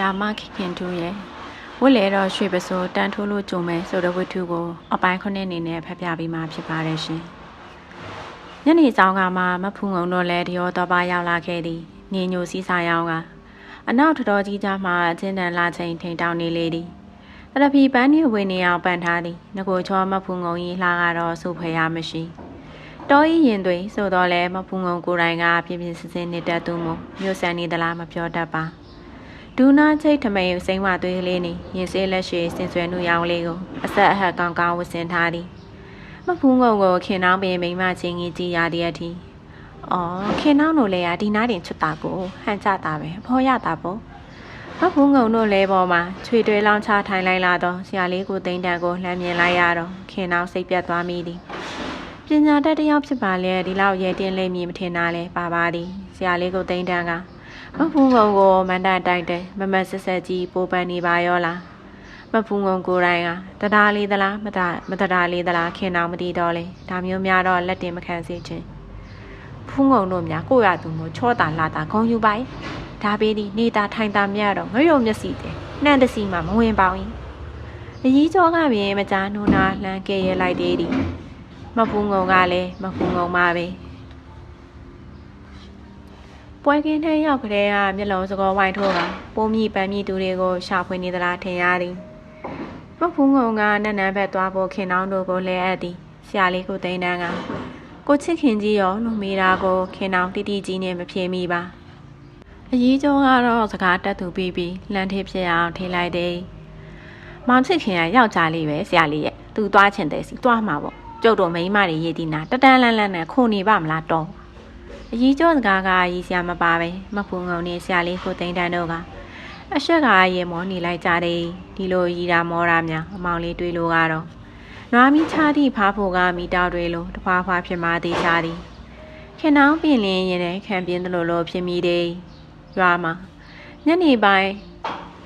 ရာမခင်ခင်တူရဲ့ဝတ်လေတော့ရွှေပစိုးတန်ထိုးလို့ကြုံမဲ့ဆိုတဲ့ဝတ္ထုကိုအပိုင်းခုနှစ်အနေနဲ့ဖတ်ပြပေးမှာဖြစ်ပါတယ်ရှင်။ညနေဆောင်ကမှမဖူးငုံတော့လဲတရောတော့ပါရောက်လာခဲ့သည်။နေညိုစီးစားရောင်းကအနောက်ထတော်ကြီးကြမှအချင်းတန်လာချိန်ထိန်တောင်းနေလေသည်။တရဖီပန်းနေဝင်နေအောင်ပန်ထားသည်။ငကိုချောမဖူးငုံကြီးလှကတော့စုဖယ်ရမရှိ။တောဤရင်သွေးဆိုတော့လဲမဖူးငုံကိုယ်တိုင်ကပြင်းပြင်းစင်စင်နေတတ်သူမို့မြို့ဆန်နေသလားမပြောတတ်ပါ။ ဒူနာချိတ်ထမိန်စိမ့်ဝသွေးကလေးနေရင်စေးလက်ရှိစင်ဆွဲနှူရောင်လေးကိုအဆက်အဟက်ကောင်းကောင်းဝတ်ဆင်ထားသည်။မဖူးငုံကိုခင်နှောင်းပင်မိမချင်းကြီးကြည်ရတဲ့အထိ။အော်ခင်နှောင်းတို့လည်းဒီနားတင်ချွတ်တာကိုဟန်ကြတာပဲအဖော်ရတာပေါ့။မဖူးငုံတို့လဲပေါ်မှာချွေတွေလောင်းချထိုင်လိုက်လာတော့ဆရာလေးကိုတိန်တန်ကိုလှမ်းမြင်လိုက်ရတော့ခင်နှောင်းစိတ်ပြတ်သွားမိသည်။ပညာတတ်တစ်ယောက်ဖြစ်ပါလေဒီလောက်ရဲတင်လိမ့်မည်မထင်တာလဲပါပါသည်ဆရာလေးကိုတိန်တန်က မဖူးငုံကိုမန္တတိုက်တယ်မမဆက်ဆက်ကြီးပိုးပန်းနေပါရောလားမဖူးငုံကိုယ်တိုင်ကတဒါလေးသလားမတမတဒါလေးသလားခင်အောင်မသိတော့လေဒါမျိုးများတော့လက်တင်မခံစေချင်ဖူးငုံတို့များကိုရသူမျိုးချောတာလာတာဂုံယူပါရဲ့ဒါပေးဒီနေတာထိုင်တာမြတ်တော့ငရုံမျက်စီတယ်နှံ့တစီမှမဝင်ပါဘူးအကြီးကျော်ကပင်မကြားနိုးနာလှမ်းကဲရဲလိုက်သေးသည်မဖူးငုံကလည်းမဖူးငုံပါပဲ ပွဲကင်းထဲရောက်ကလေးကမျက်လုံးစကောဝိုင်းထိုးကပုံမြည်ပန်းမြည်သူတွေကိုရှာဖွေနေသလားထင်ရသည်မဖူးငုံကနက်နန်းဘက်သွားဖို့ခင်နှောင်းတို့ကိုလဲအပ်သည်ဆရာလေးကိုသိန်းတန်းကကိုချစ်ခင်ကြီးရောလူမေတာကိုခင်နှောင်းတိတိကြီးနဲ့မဖြေမိပါအကြီးကျော်ကတော့စကားတက်သူပြီးပြီးလမ်းထေးဖြစ်အောင်ထိလိုက်တယ်မောင်ချစ်ခင်ကယောက်ျားလေးပဲဆရာလေးရဲ့သူသွားချင်တယ်စီသွားမှာပေါ့ကျုပ်တို့မိန်းမတွေရည်တီနာတတန်းလန်းလန်းနဲ့ခုန်နေပါမလားတော့ အကြီးကျော်စကားကရည်စရာမပါပဲမဖူးငုံနေဆရာလေးကိုသိန်းတန်းတို့ကအရှက်ကရေမောနေလိုက်ကြတယ်ဒီလိုရီတာမောတာများအမောင်လေးတွေးလို့ကတော့နွားမီချားသည့်ဖားဖို့ကမိတောက်တွေလိုတဖွာဖွာဖြစ်မှသေးချာသည်ခင်နှောင်းပင်လင်းရင်လည်းခံပြင်းသလိုလိုဖြစ်မိတယ်ရွာမှာညနေပိုင်း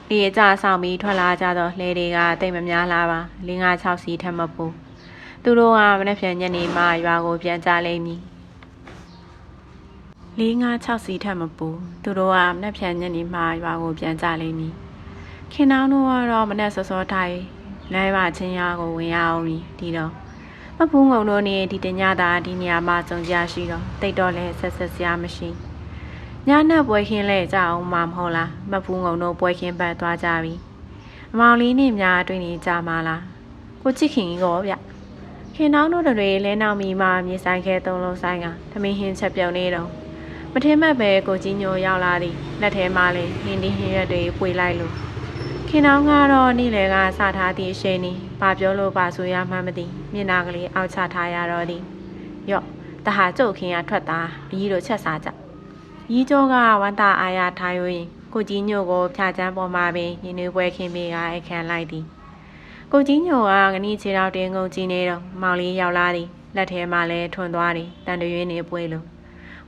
ဒီအကြဆောင်ပြီးထွက်လာကြတော့လှဲတွေကတိတ်မများလာပါ၄၅6စီထက်မပိုးသူတို့ကမနေ့ပြန်ညနေမှရွာကိုပြန်ကြလိမ့်မည် ၄၅6စီထက်မပိုးသူတို့ကမနေ့ပြန်ညနေမှရွာကိုပြန်ကြလိမ့်မည်ခင်နှောင်းတို့ကတော့မနေ့စောစောထိုင်လဲပါချင်းရကိုဝင်ရအောင်ဒီတော့မဖူးငုံတို့နေဒီတညတာဒီနေရာမှာစုံကြရှိတော့တိတ်တော့လဲဆက်ဆက်စရာမရှိညနဲ့ပွဲခင်းလဲကြအောင်မမဟုတ်လားမဖူးငုံတို့ပွဲခင်းပတ်သွားကြပြီအမောင်လေးနဲ့များတွေ့နေကြမှာလားကိုချစ်ခင်ကြီးကောဗျခင်နှောင်းတို့တွေလဲနောက်မီမှာမြေဆိုင်ခဲသုံးလုံးဆိုင်ကသမင်းဟင်းချက်ပြုံနေတော့ မထင်မှတ်ပဲကိုကြီးညိုရောက်လာသည်လက်ထဲမှာလည်းဟင်းဒီဟင်းရွက်တွေပွေလိုက်လို့ခင်နှောင်းကတော့နေ့လယ်ကစထားသည့်အရှိန်នេះဘာပြောလို့ပါဆိုရမှမသိမျက်နာကလေးအောက်ချထားရတော့သည်ယော့တဟာကျုပ်ခင်ကထွက်တာအကြီးတို့ချက်စားကြရီးကျော်ကဝမ်းသာအားရထား၍ကိုကြီးညိုကိုဖြာချမ်းပေါ်မှာပင်ရင်းနှွေးပွဲခင်မိကအခမ်းလိုက်သည်ကိုကြီးညိုကငနီးခြေတော်တင်းကုန်ကြီးနေတော့မောင်လေးရောက်လာသည်လက်ထဲမှာလည်းထွန်သွားသည်တန်တွင်နေပွေလို့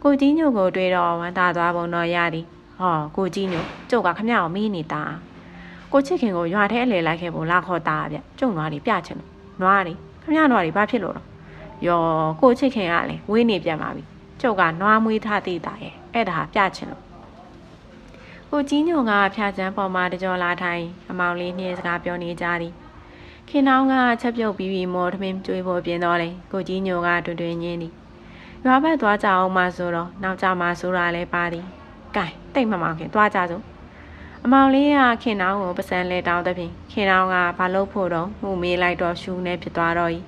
ကိုကြီးညိုကိုတွေ့တော့ဝမ်းသာသွားပုံတော့ရသည်ဟောကိုကြီးညိုကျုပ်ကခမရအောင်မီးနေတာကိုချစ်ခင်ကိုရွာထဲအလေလိုက်ခဲ့ဖို့လာခေါ်တာဗျကျုံနွားတွေပြချင်လို့နွားတွေခမရနွားတွေဘာဖြစ်လို့တော့ယောကိုချစ်ခင်ကလည်းဝေးနေပြန်ပါပြီကျုပ်ကနွားမွေးထားသေးတာရဲ့အဲ့ဒါပြချင်လို့ကိုကြီးညိုကဖျားချမ်းပေါ်မှာတကြောလာထိုင်အမောင်လေးနှင်းစကားပြောနေကြသည်ခင်နောင်းကချက်ပြုတ်ပြီးပြီးမော်ထမင်းကျွေးဖို့ပြင်တော့လေကိုကြီးညိုကတွင်တွင်ညင်းသည် ရွာဘက်သွားကြအောင်မှဆိုတော့နောက်ကြမှာဆိုတာလဲပါသည်ကဲတိတ်မမောင်ခင်သွားကြစို့အမောင်လေးကခင်နောင်းကိုပစံလဲတောင်းတဲ့ဖြင့်ခင်နောင်းကဘာလို့ဖို့တော့မှုမေးလိုက်တော့ရှူနေဖြစ်သွားတော့ဤ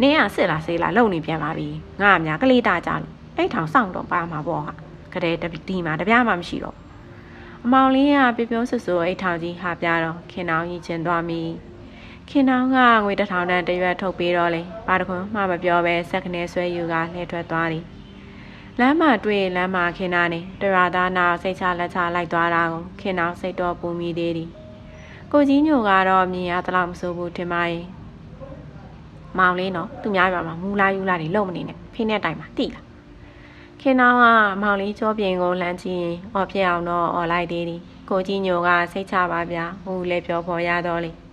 နင်းကစစ်လာစေးလာလုံနေပြန်ပါပြီငါအများကလေးတာကြလို့အဲ့ထောင်စောင့်တော့ပါမှာပေါ့ဟာကတဲ့တီမှာတပြားမှမရှိတော့အမောင်လေးကပြပြဆွဆွအဲ့ထောင်ကြီးဟာပြတော့ခင်နောင်းကြီးကျင်သွားပြီ ခင်နောင်းကငွေတစ်ထောင်တန်းတရွက်ထုတ်ပေးတော့လေပါတခွန်းမှမပြောပဲစက်ကနေဆွဲယူကလှည့်ထွက်သွားသည်လမ်းမှာတွေ့လမ်းမှာခင်နာနေတရသားနာစိတ်ချလက်ချလိုက်သွားတာကိုခင်နောင်းစိတ်တော့ပူမိသေးသည်ကိုကြီးညိုကတော့မြင်ရသလောက်မဆိုဘူးထင်ပါရဲ့မောင်လေးနော်သူများပြမှာမူလာယူလာတွေလုံမနေနဲ့ဖိနဲ့တိုင်မှာတိလားခင်နောင်းကမောင်လေးကြောပြင်ကိုလှမ်းကြည့်ရင်အော်ပြအောင်တော့အော်လိုက်သေးသည်ကိုကြီးညိုကစိတ်ချပါဗျာဟိုလည်းပြောဖို့ရတော့လေအ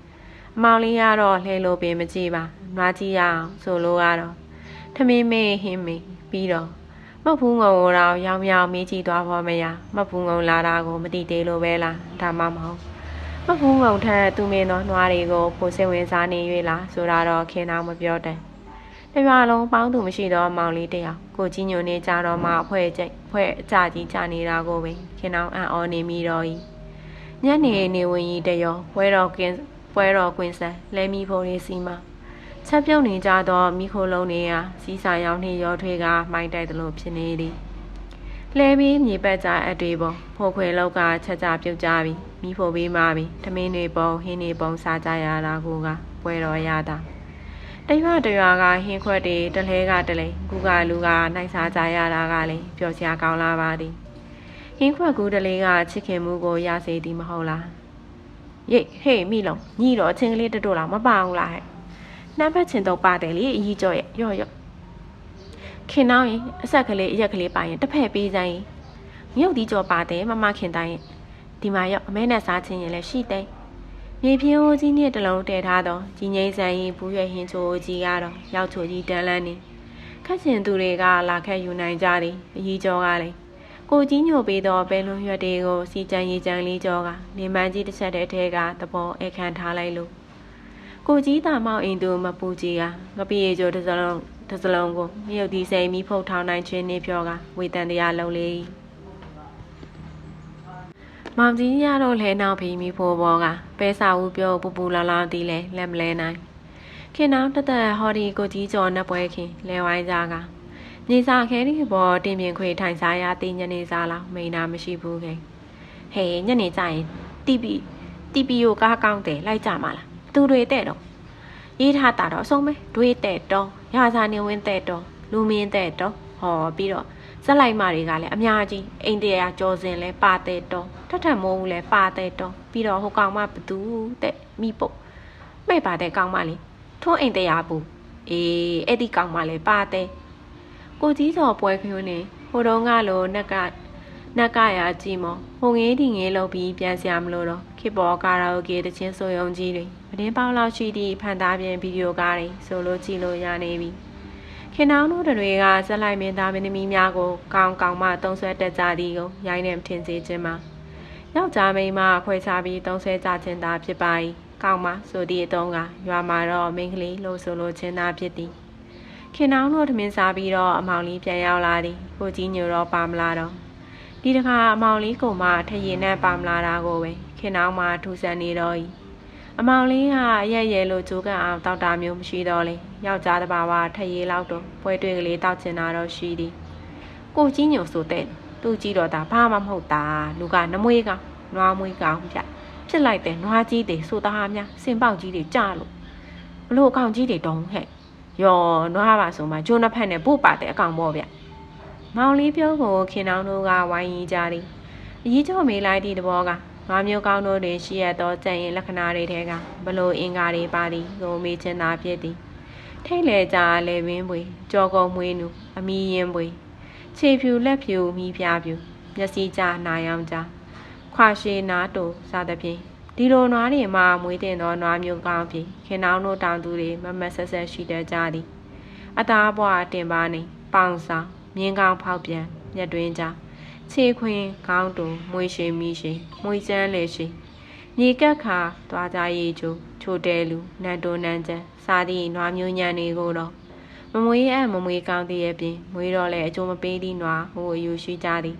မောင်လေးကတော့လှဲလို့ပင်မကြည့်ပါနွားကြည့်ရအောင်ဆိုလို့ကတော့ထမင်းမေးဟင်းမေးပြီးတော့မဖူးငုံကိုတော့ရောင်ရောင်မေးကြည့်သွားဖို့မရမဖူးငုံလာတာကိုမသိသေးလို့ပဲလားဒါမှမဟုတ်မဖူးငုံထက်သူမင်းသောနွားတွေကိုပိုစိတ်ဝင်စားနေ၍လားဆိုတာတော့ခင်အောင်မပြောတဲ့တရွာလုံးပေါင်းသူမရှိတော့မောင်လေးတယောက်ကိုကြီးညိုနေကြတော့မှအဖွဲကျိတ်ဖွဲအကြကြီးကြနေတာကိုပဲခင်အောင်အံ့ဩနေမိတော့၏ညနေနေဝင်ကြီးတရောပွဲတော်ကင်း ပွဲတော်ကွင်းဆက်လဲမီဖို့ရေးစီမှာချက်ပြုတ်နေကြသောမိခိုလုံးတွေကစီးစာရောင်နှင်းရောထွေးကမိုင်းတိုက်သလိုဖြစ်နေသည်လဲပြီးမြေပတ်ကြအတွေ့ပေါ်ဖိုခွေလောက်ကချက်ကြပြုတ်ကြပြီမိဖို့ပေးမှပြီထမင်းတွေပုံဟင်းတွေပုံစားကြရတာကိုကပွဲတော်ရတာတရွာတရွာကဟင်းခွက်တွေတလဲကတလဲကူကလူကနိုင်စားကြရတာကလည်းပျော်စရာကောင်းလာပါသည်ဟင်းခွက်ကူတလေးကချစ်ခင်မှုကိုရစေသည်မဟုတ်လား ရိတ်ဟေးမိလုံးညီတော့အချင်းကလေးတတို့လောက်မပါဘူးလားဟဲ့နှမ်းဖက်ချင်တော့ပါတယ်လေအကြီးကျော်ရဲ့ရော့ရော့ခင်နောင်းရင်အဆက်ကလေးအရက်ကလေးပါရင်တစ်ဖက်ပေးစမ်းရင်မြုပ်ဒီကျော်ပါတယ်မမခင်တိုင်းရင်ဒီမှာရော့အမဲနဲ့စားချင်းရင်လည်းရှိတယ်မြေပြင်းအိုးကြီးနဲ့တလုံးတည်ထားတော့ကြီးငိမ့်ဆန်ရင်ဘူးရွယ်ဟင်းချိုးကြီးကတော့ရောက်ချိုကြီးတန်းလန်းနေခက်ချင်သူတွေကလာခက်ယူနိုင်ကြတယ်အကြီးကျော်ကလည်း ကိုကြီးညိုပေးတော့ပဲလွန်ရွက်တွေကိုစီကြံရီကြံလေးကျော်ကနေမန်းကြီးတစ်ချက်တည်းထဲကသဘောအခန့်ထားလိုက်လို့ကိုကြီးတာမောက်အိမ်သူမပူကြီးကငပိရေကျော်တစ်စလုံးတစ်စလုံးကိုမြုပ်ဒီစိမ်မီဖုတ်ထောင်းနိုင်ခြင်းနေပြောကဝေတန်တရားလုံးလေးမောင်ကြီးရတော့လဲနောက်ဖီမီဖိုးဘောကပဲစာဦးပြောပူပူလာလာတီးလဲလက်မလဲနိုင်ခင်နောင်တသက်ဟော်ဒီကိုကြီးကျော်နှစ်ပွဲခင်လဲဝိုင်းစားက မြေစာခဲဒီဘောတင်ပြင်ခွေထိုင်စားရတင်းညနေစားလားမိန်နာမရှိဘူးခင်ဟေးညနေကျရင်တီပီတီပီယိုကားကောင်းတယ်လိုက်ကြမှာလားသူတွေတဲ့တော့ရေးထားတာတော့အဆုံးပဲတွေးတဲ့တော့ရစာနေဝင်တဲ့တော့လူမင်းတဲ့တော့ဟောပြီးတော့ဇက်လိုက်မတွေကလည်းအများကြီးအိမ်တရာကြော်စင်လဲပါတဲ့တော့ထထမိုးဦးလဲပါတဲ့တော့ပြီးတော့ဟိုကောင်မဘသူတဲ့မိပုတ်မိတ်ပါတဲ့ကောင်မလေးထုံးအိမ်တရာဘူးအေးအဲ့ဒီကောင်မလဲပါတဲ့ ကိုကြီးစော်ပွဲခွင်းနေဟိုတုန်းကလိုနက်ကနက်ကရကြည့်မောဟိုငေးဒီငေးလောက်ပြီးပြန်စရာမလိုတော့ခေပေါ်ကာရာအိုကေတချင်းဆိုယုံကြီးတွေပတင်းပေါက်လောက်ရှိသည့်ဖန်သားပြင်ဗီဒီယိုကားတွေဆိုလို့ကြည့်လို့ရနေပြီခင်နောင်တို့တွေကဇက်လိုက်မင်းသားမင်းသမီးများကိုကောင်းကောင်းမှတုံးဆွဲတက်ကြသည်ကိုရိုင်းနေမထင်စေခြင်းမှာယောက်ျားမိန်းမခွဲခြားပြီးတုံးဆွဲကြခြင်းသာဖြစ်ပါ၏ကောင်းမှဆိုသည့်အတုံးကရွာမှာတော့မိန်းကလေးလို့ဆိုလို့ခြင်းသာဖြစ်သည် ခင်နောင်တို့ထမင်းစားပြီးတော့အမောင်လေးပြန်ရောက်လာသည်ကိုကြီးညိုတော့ပါမလာတော့ဒီတခါအမောင်လေးကိုမှထရင်နဲ့ပါမလာတာကိုပဲခင်နောင်မှထူဆန်နေတော့၏အမောင်လေးကအရက်ရဲလို့ကြိုးကန်အောင်တောက်တာမျိုးမရှိတော့လေယောက်ျားတစ်ပါးကထရေလောက်တော့ပွဲတွေ့ကလေးတောက်ချင်တာတော့ရှိသည်ကိုကြီးညိုဆိုတဲ့သူကြည့်တော့တာဘာမှမဟုတ်တာလူကနမွေးကောင်နွားမွေးကောင်ပြဖြစ်လိုက်တဲ့နွားကြီးတွေဆိုသားများစင်ပေါက်ကြီးတွေကြလို့ဘလို့အကောင်ကြီးတွေတုံးဟဲ့ ယောနွားပါဆိုမှဂျွန်းနှစ်ဖက်နဲ့ပို့ပါတဲ့အကောင်ပေါ့ဗျမောင်လေးပြောကိုခင်နောင်တို့ကဝိုင်းရင်ကြသည်အကြီးကျော်မေးလိုက်သည့်သဘောကငါမျိုးကောင်းတို့တွင်ရှိရသောကြံ့ရင်လက္ခဏာတွေထဲကဘလို့အင်္ကာတွေပါသည်ကိုမေးချင်သာဖြစ်သည်ထိတ်လေကြလဲဝင်းပွေကြောကုံမွေးနူအမီရင်ပွေခြေဖြူလက်ဖြူမိဖျားဖြူမျက်စိကြနာယောင်ကြခွာရှည်နာတူစသဖြင့် ဒီလိုနွားတွေမှာမွေးတင်သောနွားမျိုးကောင်းဖြင့်ခင်နောင်တို့တောင်သူတွေမမဆက်ဆက်ရှိတတ်ကြသည်အသားဘွားတင်ပါနေပေါင်ဆောင်မြင်းကောင်းဖောက်ပြန်မြက်တွင်းကြခြေခွင်ခေါင်းတူမွေရှိမိရှိမွေကျန်းလေရှိမြေကက်ခါသွားကြရေးချိုချိုတဲလူနန်တိုနန်ကျန်စားသည့်နွားမျိုးညံတွေကိုတော့မမွေးအမမွေးကောင်းသေးရဲ့ပြင်မွေးတော့လဲအကျိုးမပေးသည့်နွားဟိုအယူရှိကြသည်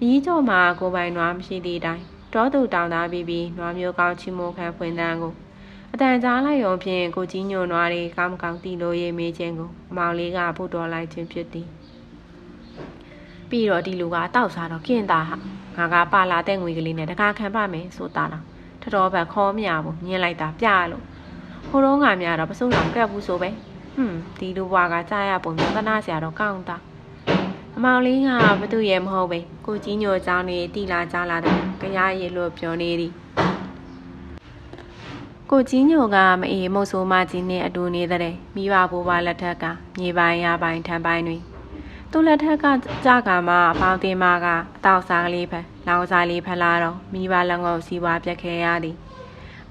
အကြီးကျော်မှာကိုပိုင်နွားမရှိသည့်တိုင် တောသူတောင်သားပြီးပြီးနွားမျိုးကောင်းချီမိုးခံဖွင့်တန်းကိုအတန်ကြားလိုက်ရုံဖြင့်ကိုကြီးညိုနွားတွေကောင်းမကောင်းတီလို့ရေးမေးခြင်းကိုအမောင်လေးကဖုတ်တော်လိုက်ခြင်းဖြစ်သည်ပြီးတော့ဒီလူကတောက်စားတော့ကင်တာဟာငါကပါလာတဲ့ငွေကလေးနဲ့တကားခံပါမယ်ဆိုတာတော့ထတော်ဘက်ခေါ်မရဘူးညင်လိုက်တာပြလို့ဟိုတော့ငါများတော့ပစုံတော်ကပ်ဘူးဆိုပဲဟွန်းဒီလူဘွားကကြားရပုံသနာစရာတော့ကောင်းတာ အမောင်လေးကဘသူရဲ့မဟုတ်ပဲကိုကြီးညိုเจ้าနေတီလာကြားလာတယ်ကြရရည်လို့ပြောနေသည်ကိုကြီးညိုကမအေးမုတ်ဆိုးမကြီးနဲ့အတူနေတဲ့မိဘဘိုးဘလက်ထက်ကမြေပိုင်းရပိုင်းထံပိုင်းတွင်သူ့လက်ထက်ကကြကမှာအပေါင်းတင်မကအတောက်စားကလေးဖက်လောင်စားလေးဖက်လာတော့မိဘလက်ငုပ်စီးပွားပြက်ခဲရသည်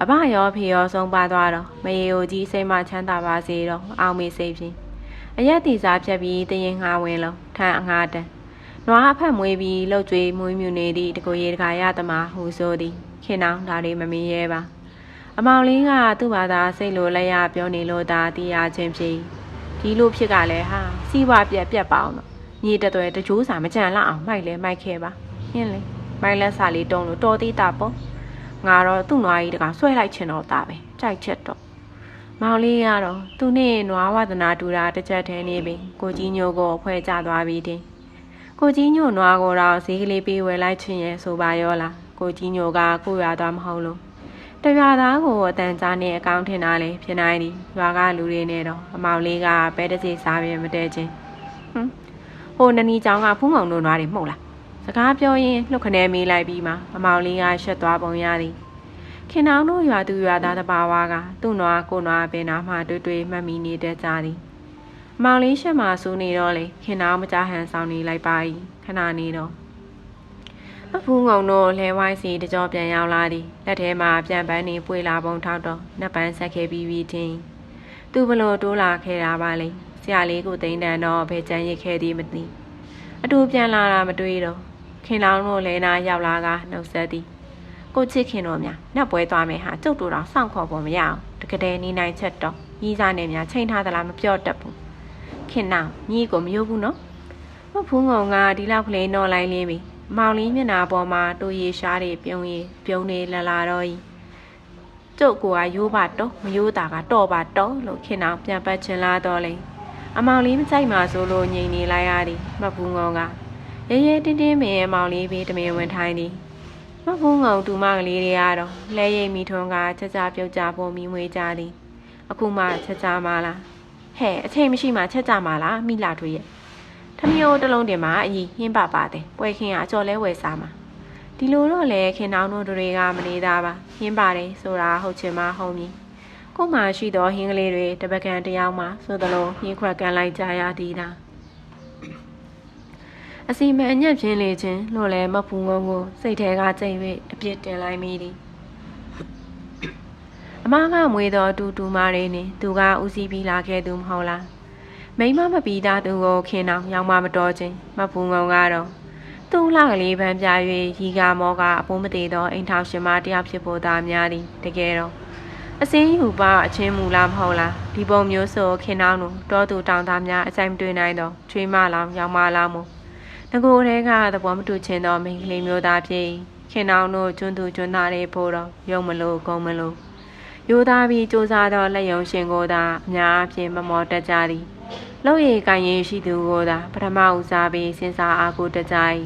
အဘရောဖေရောဆုံးပါသွားတော့မရေကိုကြီးစိတ်မချမ်းသာပါစေတော့အောင်မေစိတ်ဖြင့် အရက်တီစားဖြတ်ပြီးတရင်ငါဝင်လုံးထန်အငါတန်နွားအဖက်မွေးပြီးလှုပ်ကြွေးမွေးမြူနေသည့်တကိုရေတကာရသမားဟူဆိုသည်ခင်နောင်ဒါတွေမမင်းရဲပါအမောင်လေးကသူ့ဘာသာစိတ်လိုလက်ရပြောနေလို့သာတရားချင်းဖြစ်ဒီလိုဖြစ်ကလည်းဟာစီးပွားပြက်ပြက်ပါအောင်တော့ညီတသွဲတကြိုးစာမကြံလောက်အောင်မိုက်လဲမိုက်ခဲ့ပါဟင်းလေမိုက်လက်စာလေးတုံးလို့တော်သေးတာပေါ့ငါတော့သူ့နွားကြီးတကဆွဲလိုက်ချင်တော့တာပဲကြိုက်ချက်တော့ မောင်လေးကတော့သူနဲ့နွားဝဒနာတူတာတစ်ချက်တည်းနေပြီကိုကြီးညိုကိုဖွဲ့ကြသွားပြီတင်ကိုကြီးညိုနွားကိုတော့ဈေးကလေးပေးဝယ်လိုက်ချင်ရဲ့ဆိုပါရောလားကိုကြီးညိုကကိုရွာသွားမဟုတ်လို့တရွာသားကိုအတန်ကြားနဲ့အကောင့်ထင်တာလေဖြစ်နိုင်သည်ရွာကလူတွေနဲ့တော့အမောင်လေးကပဲတစီစားပြမတဲချင်းဟွန်းဟိုနနီချောင်းကဖုံးမောင်တို့နွားတွေမှုတ်လားစကားပြောရင်လှုပ်ခနဲမေးလိုက်ပြီးမှအမောင်လေးကရှက်သွားပုံရသည် ခင်နောင်တို့ရွာသူရွာသားတပါဝါကသူ့နွားကိုနွားပင်နာမှတွေ့တွေ့မှတ်မိနေတဲ့ကြသည်အမောင်လေးရှက်မှစူးနေတော့လေခင်နောင်မကြဟန်ဆောင်နေလိုက်ပါ၏ခဏနေတော့အဖူးငုံတို့လဲဝိုင်းစီတကြောပြန်ရောက်လာသည်လက်ထဲမှာပြန်ပန်းနေပွေလာပုံထောက်တော့နှစ်ပန်းဆက်ခဲ့ပြီးပြီးချင်းသူဘလို့တိုးလာခဲ့တာပါလေဆရာလေးကိုတိန်တန်တော့ဘယ်ကြမ်းရစ်ခဲ့သည်မသိအတူပြန်လာတာမတွေ့တော့ခင်လောင်တို့လဲနာရောက်လာကနှုတ်ဆက်သည် ကိုချစ်ခင်တို့များနှက်ပွဲသွားမယ်ဟာကျုပ်တို့တော့စောင့်ခေါ်ဖို့မရအောင်တကယ်နေနိုင်ချက်တော့ညီးစားနေများချိန်ထားသလားမပြောတတ်ဘူးခင်နောင်ညီကိုမယုတ်ဘူးနော်မဖူးငုံကဒီလောက်ကလေးနော်လိုက်လင်းပြီမောင်လေးမျက်နာပေါ်မှာတူရီရှားတွေပြုံးရီပြုံးနေလလာတော့ဤကျုပ်ကရိုးပါတော့မရိုးတာကတော့ပါတော့လို့ခင်နောင်ပြန်ပတ်ချင်လာတော့လေအမောင်လေးမကြိုက်မှဆိုလို့ငြိမ်နေလိုက်ရသည်မဖူးငုံကရဲရဲတင်းတင်းမင်းရဲ့မောင်လေးပြီးတမင်ဝင်ထိုင်းသည် မဖူးငုံတူမကလေးတွေကတော့လဲရိပ်မိထွန်းကချက်ချပြုတ်ကြပုံမိမွေးကြသည် အခုမှချက်ချမလားဟဲ့အချိန်မရှိမှချက်ကြမလားမိလာထွေရဲ့ထမီယိုတစ်လုံးတင်မှာအကြီးဟင်းပါပါတယ်ပွဲခင်းကအကျော်လဲဝယ်စားမှာဒီလိုတော့လေခင်နောင်တို့တွေကမနေသားပါဟင်းပါတယ်ဆိုတာဟုတ်ချင်မှဟုတ်မည်ကိုမှရှိသောဟင်းကလေးတွေတပကံတယောက်မှဆိုသလိုဟင်းခွက်ကန်လိုက်ကြရသည်သာ အစီမံအညက်ပြင်းလေခြင်းလို့လဲမဖူးငုံကိုစိတ်ထဲကကြိမ်၍အပြစ်တင်လိုက်မိသည်အမကမွေတော်တူတူမာတွေနေသူကဦးစီးပြီးလာခဲ့သူမဟုတ်လားမိမမပီးသားသူကိုခင်အောင်ရောင်မမတော်ခြင်းမဖူးငုံကတော့သူ့လှကလေးပန်းပြ၍ရီကာမောကအပုံးမသေးသောအိမ်ထောင်ရှင်မတယောက်ဖြစ်ဖို့သာများသည်တကယ်တော့အစင်းယူပါအချင်းမူလားမဟုတ်လားဒီပုံမျိုးဆိုခင်အောင်တို့တောသူတောင်သားများအဆိုင်မတွေ့နိုင်တော့ချွေးမလောင်ရောင်မလောင်မို့ ငကိုတဲကသဘောမတူချင်သောမိန်းကလေးမျိုးသားဖြစ်ခင်အောင်တို့ကျွန်းသူကျွန်းသားတွေဖို့တော့ရုံမလို့ဂုံမလို့ရိုးသားပြီးစူးစားသောလက်ယုံရှင်ကိုသာအများအပြားမမော်တက်ကြသည်လောက်ရည်ကိုင်ရင်ရှိသူကိုသာပထမဦးစားပြီးစဉ်းစားအားကိုတကြိုင်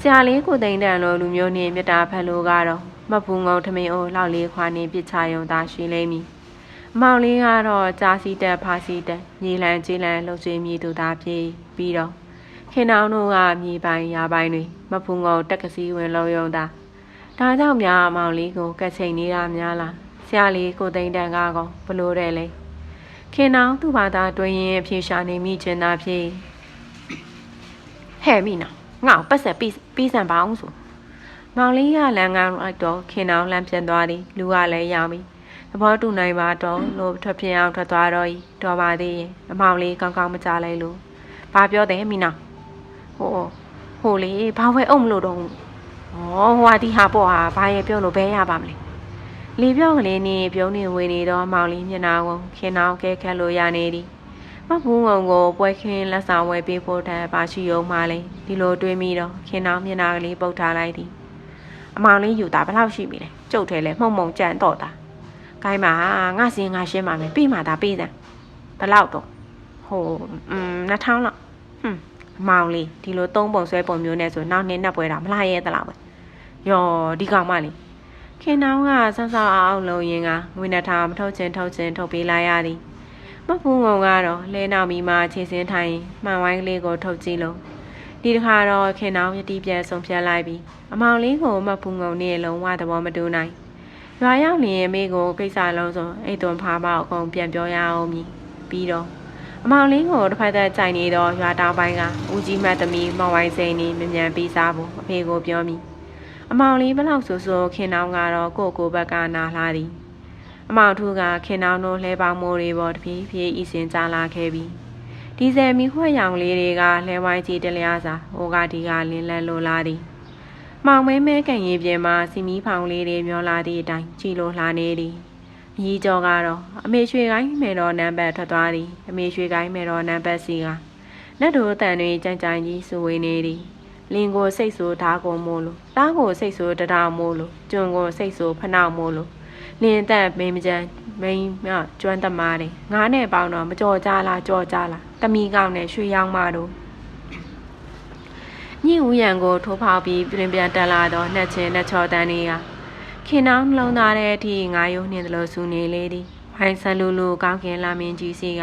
ဆရာလေးကိုသိန်းတန်လိုလူမျိုးနှင့်မြတ်တာဖက်လိုကတော့မဖူးငုံထမင်းအိုလောက်လေးခွာနေပြစ်ချယုံသာရှိလိမ့်မည်အမောင်လေးကတော့ကြာစီတက်ဖာစီတက်ညီလန်ကြီးလန်လှုပ်ဆွေးမြည်သူသာဖြစ်ပြီးတော့ ခင်အောင်တို့ကမြေပိုင်ရာပိုင်တွေမဖူးငုံတက်ကစီဝင်လုံယုံသာဒါကြောင့်များအမောင်လေးကိုကက်ချိန်နေတာများလားဆရာလေးကိုသိန်းတန်ကကောဘလို့တဲ့လဲခင်အောင်သူ့ဘာသာတွင်ရင်အဖြေရှာနေမိချင်တာဖြစ်ဟဲ့မိနာငါ့ကိုပတ်ဆက်ပြီးပြီးစံပါအောင်ဆိုမောင်လေးကလမ်းကောင်းလိုက်တော့ခင်အောင်လမ်းပြန်သွားသည်လူကလည်းရောက်ပြီသဘောတူနိုင်ပါတော့လို့ထွက်ပြင်းအောင်ထွက်သွားတော့ဤတော်ပါသေးရင်အမောင်လေးကောင်းကောင်းမကြလိုက်လို့ဘာပြောတယ်မိနာ ဟိုဟိုလေဘာဝဲအုံမလို့တော့ဩဟိုဟာဒီဟာပေါ့ဟာဘာရဲ့ပြောလို့ဘဲရပါမလဲလေပြောင်းကလေးနေပြုံးနေဝေနေတော့မောင်လေးမျက်နှာကိုခင်အောင်ကဲခက်လို့ရနေသည်မဘူးငုံကိုပွဲခင်းလက်ဆောင်ဝယ်ပေးဖို့တည်းပါရှိုံမှလေဒီလိုတွေးမိတော့ခင်အောင်မျက်နှာကလေးပုတ်ထားလိုက်သည်အမောင်လေးယူတာဘယ်လောက်ရှိပြီလဲကျုပ်ထဲလဲမှုံမှုံကြံတော့တာကိုင်းမှာငါစင်ငါရှင်းပါမယ်ပြီးမှဒါပြီးစမ်းဘယ်လောက်တော့ဟိုอืม2000လောက်ဟွန်းအ မောင်လေးဒီလိုသုံးပုံဆွဲပုံမျိုးနဲ့ဆိုနောက်နှစ်နှစ်ပွဲတာမလာရဲတလားပဲယောဒီကောင်မလေးခင်နောင်ကဆဆအောင်လုံးရင်ကငွေနှစ်ထောင်မထုတ်ချင်ထုတ်ချင်ထုတ်ပေးလိုက်ရသည်မဖူးငုံကတော့လဲနောက်မီမှာခြေစင်းထိုင်မှန်ဝိုင်းကလေးကိုထုတ်ကြည့်လို့ဒီတစ်ခါတော့ခင်နောင်ယတိပြန်ဆုံးဖြတ်လိုက်ပြီးအမောင်လေးကိုမဖူးငုံနဲ့လုံးဝသဘောမတူနိုင်ရွာရောက်နေမိကိုကိစ္စလုံးစုံအိတ်သွန်ဖားပေါက်အကုန်ပြန်ပြောရအောင်မည်ပြီးတော့ အမောင်လေးကိုတစ်ဖက်သက်ကြိုင်နေတော့ရွာတောင်ပိုင်းကဦးကြီးမတ်သမီးမောင်ဝိုင်းစိန်နေမြန်မြန်ပြီးစားဖို့အဖေကိုပြောမိအမောင်လေးဘလောက်ဆိုဆိုခင်နောင်ကတော့ကိုကိုဘက်ကနာလာသည်အမောင်ထူးကခင်နောင်တို့လှဲပေါင်းမိုးတွေပေါ်တပြေးပြေးဤစင်ကြလာခဲ့ပြီးဒဒီဇယ်မီခွက်ရောင်လေးတွေကလဲဝိုင်းကြီးတလျားစာဟိုကဒီကလင်းလန်းလိုလာသည်မောင်မဲမဲကန်ရီပြင်မှာစီမီဖောင်လေးတွေမျောလာသည့်အတိုင်းကြည်လိုလှနေသည် အကြီးကျော်ကတော့အမေရွှေကိုင်းမေတော်နံပါတ်ထွက်သွားသည်အမေရွှေကိုင်းမေတော်နံပါတ်စီကနတ်တို့တန်တွေကြိုင်ကြိုင်ကြီးစူဝေးနေသည်လင်ကိုစိတ်ဆိုးဓာကိုမို့လို့တားကိုစိတ်ဆိုးတထောင်မို့လို့ကျွန်းကိုစိတ်ဆိုးဖနှောက်မို့လို့လင်းသက်မင်းမကြမ်းမိန်မကျွမ်းသမားတယ်ငါးနဲ့ပေါင်းတော့မကြော်ကြလားကြော်ကြလားတမီကောင်းနဲ့ရွှေရောင်းမတို့ညင်ဦးရံကိုထိုးဖောက်ပြီးပြင်ပြန်တက်လာတော့နှက်ချင်းနှက်ချော်တန်းနေက ခင်နှောင်းနှလုံးသားတဲ့အထိငါယုံနှင်းသလိုစူနေလေသည်ဖိုင်ဆလူလူကောင်းကင်လာမင်းကြီးစီက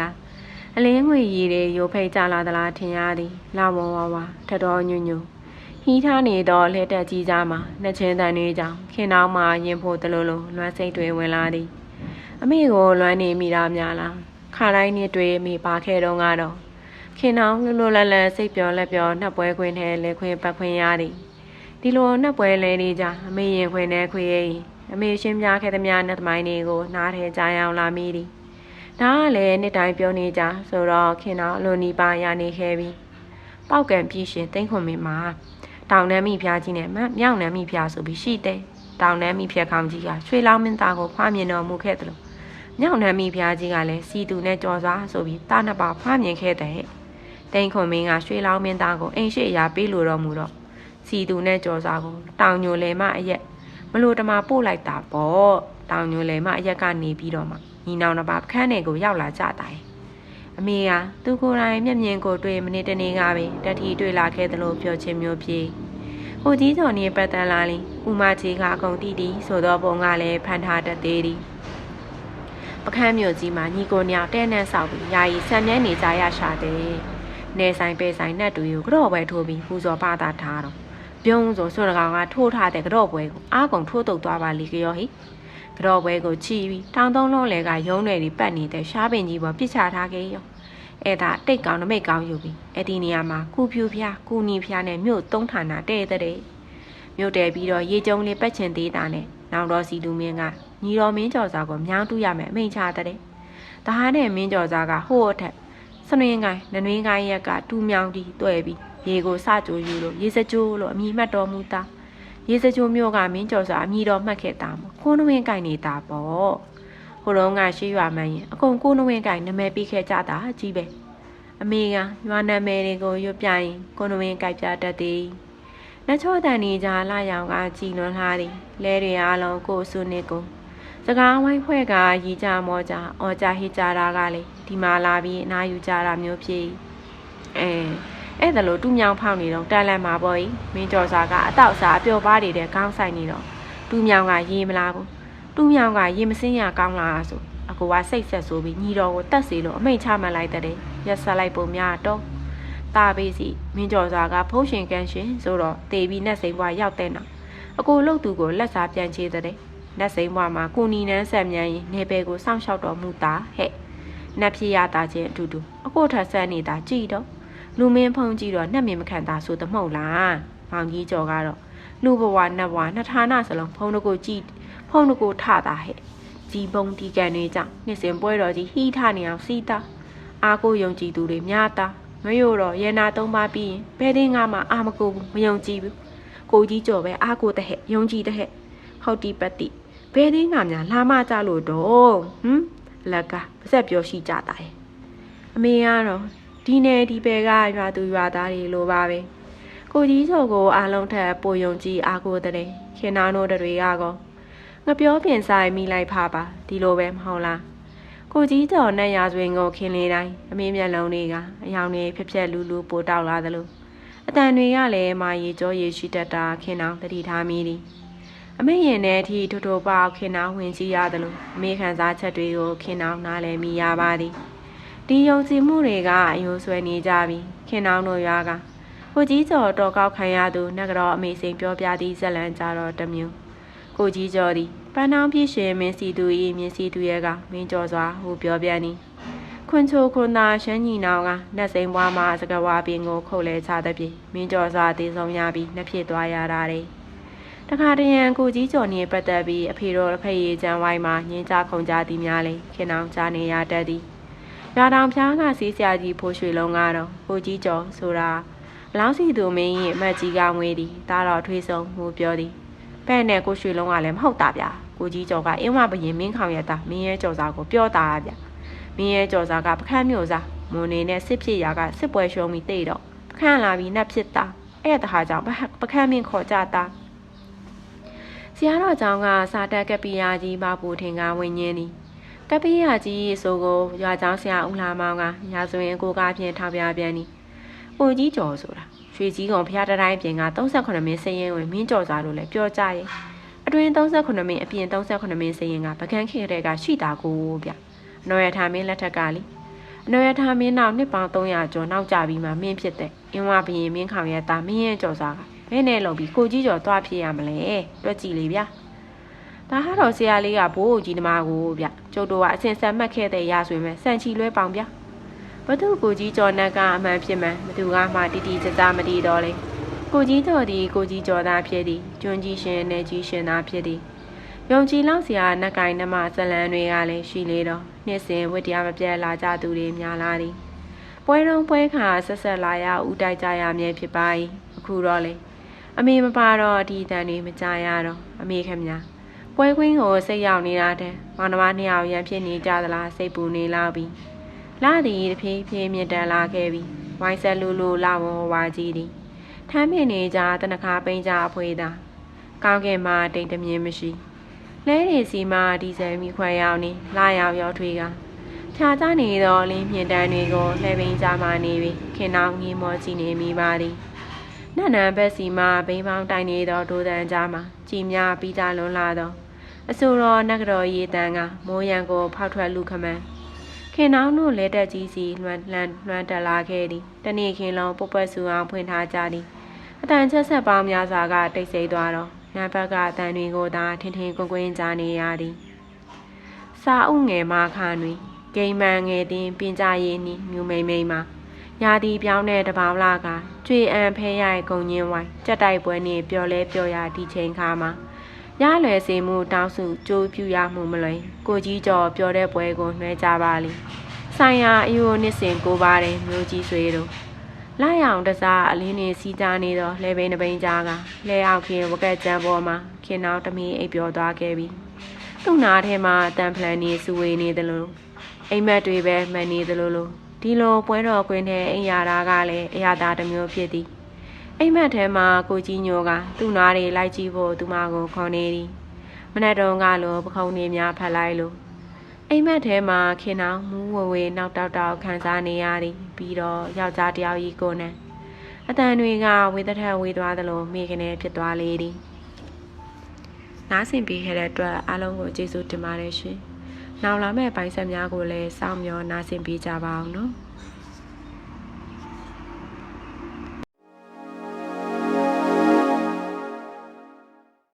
အလင်းငွေရည်တွေရိုဖိတ်ကြလာသလားထင်ရသည်လာဝဝဝထတော်ညွညွဟီးထားနေတော့လက်တက်ကြီးကြမှာနှက်ချင်းတန်တွေကြောင့်ခင်နှောင်းမှရင်ဖို့တလူလူလွမ်းစိတ်တွေဝင်လာသည်အမေကိုလွမ်းနေမိတာများလားခါတိုင်းနှစ်တွေမိပါခဲ့တော့ကတော့ခင်နှောင်းလွလွလတ်လတ်စိတ်ပြောလက်ပြောနှက်ပွဲခွင်းထဲလဲခွင်းပတ်ခွင်းရသည် ဒီလိုနှက်ပွဲလဲနေကြအမေရင်ခွင်းထဲခွေရင်အမေရှင်းပြခဲ့သမျှနှက်သမိုင်းတွေကိုနားထဲကြားအောင်လာမိသည်ဒါကလည်းနှစ်တိုင်းပြောနေကြဆိုတော့ခင်တော်အလိုနီးပါရနေခဲ့ပြီပောက်ကံပြည်ရှင်တိန့်ခွန်မင်းမှာတောင်တန်းမိဖျားကြီးနဲ့မြောက်နန်းမိဖျားဆိုပြီးရှိတယ်တောင်တန်းမိဖျက်ခေါင်ကြီးကရွှေလောင်းမင်းသားကိုဖွားမြင်တော်မူခဲ့တယ်လို့မြောက်နန်းမိဖျားကြီးကလည်းစီတူနဲ့ကြော်စားဆိုပြီးတာနှစ်ပါဖွားမြင်ခဲ့တဲ့တိန့်ခွန်မင်းကရွှေလောင်းမင်းသားကိုအိမ်ရှိအရာပေးလို့တော်မူတော့ စီတူနဲ့ကြော်စားကိုတောင်ညိုလေမအရက်မလို့တမပို့လိုက်တာပေါ့တောင်ညိုလေမအရက်ကနေပြီးတော့မှညီနောင်တစ်ပါးခန်းနယ်ကိုရောက်လာကြတယ်အမေကသူကိုယ်တိုင်မျက်မြင်ကိုတွေ့မနေ့တနေ့ကပဲတတိတွေ့လာခဲ့သလိုပြောချင်းမျိုးပြေဟိုကြီးတော်နေပတ်တန်လာလီဥမချေကအကုန်တီးတီးဆိုတော့ပုံကလည်းဖန်ထားတတ်သေးသည်ပခန်းမြို့ကြီးမှာညီကိုညောင်တဲနှန်းဆောက်ပြီးယာယီဆံမြဲနေကြရရှာတယ်နေဆိုင်ပဲဆိုင်နှက်တွေကိုကြော့ပွဲထိုးပြီးပူဇော်ပါတာထားတော့ ပြုံးဆိုဆိုရကောင်ကထိုးထားတဲ့ကြော့ပွဲကိုအားကုန်ထိုးတုတ်သွားပါလိကြောဟိကြော့ပွဲကိုချီပြီးတောင်သုံးလုံးလဲကရုံးတွေဒီပတ်နေတဲ့ရှားပင်ကြီးပေါ်ပစ်ချထားခဲ့ရောအဲ့ဒါတိတ်ကောင်းနမိတ်ကောင်းယူပြီးအဲ့ဒီနေရာမှာကုဖြူဖျားကုနီဖျားနဲ့မြို့သုံးဌာနတဲ့တဲ့မြို့တယ်ပြီးတော့ရေကြုံလေးပတ်ချင်သေးတာနဲ့နောင်တော်စီလူမင်းကညီတော်မင်းကျော်စာကိုမြောင်းတူးရမယ်အမိန့်ချတဲ့ဒါဟာနဲ့မင်းကျော်စာကဟို့အထက်စနွင်းကိုင်းနနွင်းကိုင်းရက်ကတူးမြောင်းတီးတွေ့ပြီး ရေကိုစကြိုယူလို့ရေစကြိုးလို့အမိမှတ်တော်မူတာရေစကြိုးမျိုးကမင်းကျော်စာအမိတော်မှတ်ခဲ့တာမို့ခိုးနှဝင်းကိုင်းနေတာပေါ့ဟိုတော့ကရှိရွာမှန်းရင်အကုန်ကိုနှဝင်းကိုင်းနမဲပြီးခဲ့ကြတာကြီးပဲအမေကရွာနာမည်တွေကိုရွတ်ပြရင်ကိုနှဝင်းကိုက်ပြတတ်သည်နှချောတန်နေကြလာရောင်ကကြည်လွန်လာသည်လဲတွေအားလုံးကိုစုနေကိုစကားဝိုင်းဖွဲ့ကရီကြမောကြအော်ကြဟိကြတာကလေဒီမှာလာပြီးအနာယူကြတာမျိုးဖြစ်အဲ အဲ့ဒါလို့တူမြောင်ဖောက်နေတော့တက်လက်မှာပေါ့ဤမင်းကျော်စာကအတောက်စားအပျော်ပါးနေတဲ့ခေါင်းဆိုင်နေတော့တူမြောင်ကရေးမလားဘူးတူမြောင်ကရေမစင်းရကောင်းလားဆိုအကူကစိတ်ဆက်ဆိုပြီးညီတော်ကိုတတ်စီလို့အမိတ်ချမှတ်လိုက်တဲ့ရက်ဆက်လိုက်ပုံများတော့တာပေးစီမင်းကျော်စာကဖုံးရှင်ကန်ရှင်ဆိုတော့တေပြီးနဲ့စိန်ဘွားရောက်တဲ့နောက်အကူလှုပ်သူကိုလက်စားပြန်ချေတဲ့လက်စိန်ဘွားမှာကိုနီနန်းဆက်မြန်ရင်နေပယ်ကိုစောင့်ရှောက်တော်မူတာဟဲ့နတ်ဖြစ်ရတာချင်းအတူတူအကိုထက်ဆက်နေတာကြည်တော့ လူမင်းဖုံးကြည့်တော့နှက်မြင်မခံတာဆိုသမဟုတ်လားမောင်ကြီးကျော်ကတော့လူဘဝနတ်ဘဝနှစ်ဌာနစလုံးဖုံးတကိုကြည့်ဖုံးတကိုထတာဟဲ့ကြီးပုံတီကန်တွေကြောင့်နှစ်စင်ပွဲတော်ကြီးဟီးထနေအောင်စီးတာအားကိုယုံကြည်သူတွေများတာမရို့တော့ရေနာသုံးပါပြီးရင်ဘယ်တင်းကမှအာမကိုဘူးမယုံကြည်ဘူးကိုကြီးကျော်ပဲအားကိုတဲ့ဟဲ့ယုံကြည်တဲ့ဟဲ့ဟုတ်တီပတ်တိဘယ်တင်းကများလာမကြလို့တော့ဟမ်လက်ကပါဆက်ပြောရှိကြတာရဲ့အမေကတော့ ဒီနယ်ဒီဘယ်ကရွာသူရွာသားတွေလိုပါပဲကိုကြီးကျော်ကိုအားလုံးထက်ပိုယုံကြည်အားကိုတဲ့ခင်နာတို့တွေကကောငပြောပြင်ဆိုင်မိလိုက်ဖပါဒီလိုပဲမဟုတ်လားကိုကြီးကျော်နဲ့ရာဇဝင်ကိုခင်းလေးတိုင်းအမေမျက်လုံးတွေကအယောင်တွေဖြက်ဖြက်လူလူပိုတောက်လာသလိုအတန်တွေကလည်းမာရီကြောရေရှိတတ်တာခင်အောင်တတိထားမိသည်အမေရင်နဲ့အထိထိုးထိုးပေါက်ခင်အောင်ဝင်ကြည့်ရသလိုအမေခံစားချက်တွေကိုခင်အောင်နားလည်မိရပါသည် ဒီယုံကြည်မှုတွေကအယိုးဆွဲနေကြပြီခင်အောင်တို့ရွာကကိုကြီးကျော်တော်ကောက်ခံရသူနဂရောအမေစိန်ပြောပြသည့်ဇလံကြတော့တမျိုးကိုကြီးကျော်သည်ပန်းနှောင်းပြည့်ရှင်မင်းစီသူ၏မြင်းစီသူရဲ့ကမင်းကျော်စွာဟူပြောပြနီခွန်ချိုခွန်သာရှမ်းညီနောင်ကနှက်စိန်ဘွားမှာစကဝါပင်ကိုခုတ်လဲချတဲ့ပြေမင်းကျော်စွာတည်ဆုံးရပြီးနှက်ဖြစ်သွားရတာတဲ့တခါတရံကိုကြီးကျော်နေပတ်သက်ပြီးအဖေတော်ဖက်ရည်ကျန်းဝိုင်းမှာညင်းကြခုန်ကြသည်များလေခင်အောင်ကြားနေရတတ်သည် ရွာတောင်ဖျားကစီးစရာကြီးဖိုးရွှေလုံးကတော့ကိုကြီးကျော်ဆိုတာအလောင်းစီသူမင်းကြီးအမတ်ကြီးကငွေသည်တားတော်ထွေးဆုံးဟိုပြောသည်ပဲ့နဲ့ကိုရွှေလုံးကလည်းမဟုတ်တာဗျာကိုကြီးကျော်ကအင်းဝဘရင်မင်းခေါင်ရတာမင်းရဲ့ကျော်စာကိုပြောတာဗျာမင်းရဲ့ကျော်စာကပခန်းမျိုးစားမွန်နေနဲ့စစ်ဖြစ်ရာကစစ်ပွဲရှုံးပြီးတိတ်တော့ပခန်းလာပြီးနှက်ဖြစ်တာအဲ့တဟာကြောင့်ပခန်းမင်းခေါ်ကြတာဆရာတော်ကျောင်းကစာတက်ကပိယာကြီးပါပူထင်ကဝင်းညင်းသည် ကပ္ပိယကြီးဆိုကိုရွာကျောင်းဆရာဦးလာမောင်ကရာဇဝင်ကိုကားဖြင့်ထောက်ပြပြန်သည်။ကိုကြီးကျော်ဆိုတာရွှေကြီးကုံဖျားတတိုင်းပြင်က38မင်းစရင်ဝင်မင်းကျော်စာလို့လည်းပြောကြရဲ့။အတွင်38မင်းအပြင်38မင်းစရင်ကပကန်းခေတဲ့ကရှိတာကိုဗျ။အနော်ရထားမင်းလက်ထက်ကလေအနော်ရထားမင်းနောက်နှစ်ပေါင်း300ကျော်နောက်ကြပြီးမှမင်းဖြစ်တဲ့အင်းဝဘရင်မင်းခေါင်ရဲ့တာမင်းရဲ့ကျော်စာကဘယ်နဲ့လုံပြီးကိုကြီးကျော်သွားဖြစ်ရမလဲ။တွက်ကြည့်လေဗျာ။ ဒါဟာတော့ဆရာလေးကဘိုးအကြီးသမားကိုဗျကျုပ်တို့ကအစင်ဆက်မှတ်ခဲ့တဲ့ရဆိုရင်ပဲစံချီလွဲပေါင်ဗျဘသူကိုကြီးကျော်နက်ကအမှန်ဖြစ်မှန်ဘသူကမှတိတိကျကျမတည်တော့လေကိုကြီးကျော်ဒီကိုကြီးကျော်သားဖြစ်သည်ကျွန်းကြီးရှင်နဲ့ကြီးရှင်သားဖြစ်သည်ယုံကြည်လောက်ဆရာနက်ကိုင်းနှမဇလန်းတွေကလည်းရှိလေတော့နှစ်စဉ်ဝိတရားမပြတ်လာကြသူတွေများလာသည်ပွဲတော်ပွဲခါဆက်ဆက်လာရဦးတိုက်ကြရမြဲဖြစ်ပါ၏အခုတော့လေအမေမပါတော့ဒီတန်တွေမကြရတော့အမေခင်ဗျာ ပွဲကွင်းကိုစိတ်ရောက်နေတာတဲ့မောင်နှမနှစ်ယောက်ရန်ဖြစ်နေကြသလားစိတ်ပူနေလောက်ပြီလာသည်တဖြည်းဖြည်းမြင့်တန်လာခဲ့ပြီဝိုင်းဆက်လူလူလာဝဝါကြီးသည်ထမ်းမြင့်နေကြတနခါပိန်ကြအဖွေသာကောင်းကင်မှာတိမ်တမြင်မရှိလဲရစီမှာဒီဇယ်မိခွဲရောက်နေလာရောက်ရောက်ထွေးကဖြာကြနေသောလင်းမြင့်တန်းတွေကိုလှည့်ပိန်ကြမှနေပြီခင်နောင်ငီမောကြည့်နေမိပါသည်နတ်နံဘက်စီမှာဘိန်းပေါင်းတိုင်နေသောဒိုးတန်ကြားမှာကြည်များပြီးကြလွန်လာသော အဆိုတော်နဂတော်ရေတန်ကမိုးရန်ကိုဖောက်ထွက်လူခမန်းခင်နောင်တို့လက်တက်ကြီးစီလွှမ်းလှမ်းလွှမ်းတက်လာခဲ့သည်တနေ့ခင်လုံးပုပ်ပွက်ဆူအောင်ဖွင့်ထားကြသည်အတန်ချက်ဆက်ပေါင်းများစွာကတိတ်ဆိတ်သွားတော့နံဘက်ကအတန်တွေကိုသာထင်ထင်ကွင်းကွင်းကြားနေရသည်စာအုပ်ငယ်မခါတွင်ဂိမ်းမန်ငယ်တင်ပင်ကြရည်နီမြူမိန်မိန်မှာရာသီပြောင်းတဲ့တပေါင်းလာကကျွေအံဖဲရိုက်ကုံညင်းဝိုင်းကြက်တိုက်ပွဲနေပျော်လဲပျော်ရဒီချိန်ခါမှာ ရလွယ်စီမှုတောင်းစုကြိုးပြူရမှုမလွင်ကိုကြီးကျော်ပြောတဲ့ပွဲကိုနှွှဲကြပါလိဆိုင်ရာအယိုနှစ်စင်ကိုပါတယ်မျိုးကြီးဆွေတို့လာရောင်တစားအလင်းနေစီးကြနေတော့လဲပိန်တပိန်ကြားကလဲအောင်ခင်ဝကက်ကြံပေါ်မှာခင်နောက်တမီအိပ်ပျော်သွားခဲ့ပြီသူ့နာထဲမှာတန်ဖလန်နေစုဝေနေတယ်လို့အိမ်မက်တွေပဲမှန်နေတယ်လို့လို့ဒီလိုပွဲတော်ကွင်းထဲအိမ်ရတာကလည်းအရာသာတစ်မျိုးဖြစ်သည် အိမ်မက်ထဲမှာကိုကြီးညိုကသူ့နားတွေလိုက်ကြည့်ဖို့သူမကိုခေါ်နေသည်မနေ့တုန်းကလိုပခုံးနေများဖက်လိုက်လို့အိမ်မက်ထဲမှာခင်အောင်မူးဝဝေနောက်တောက်တောက်ခံစားနေရသည်ပြီးတော့ယောက်ျားတစ်ယောက်ကြီးကိုနဲ့အတန်တွေကဝေဒထက်ဝေသွားသလိုမိကနေဖြစ်သွားလေသည်နားဆင်ပြီးခဲ့တဲ့အတွက်အားလုံးကိုကျေးဇူးတင်ပါတယ်ရှင်နောက်လာမယ့်ပိုင်းဆက်များကိုလည်းစောင့်မျှော်နားဆင်ပေးကြပါအောင်နော်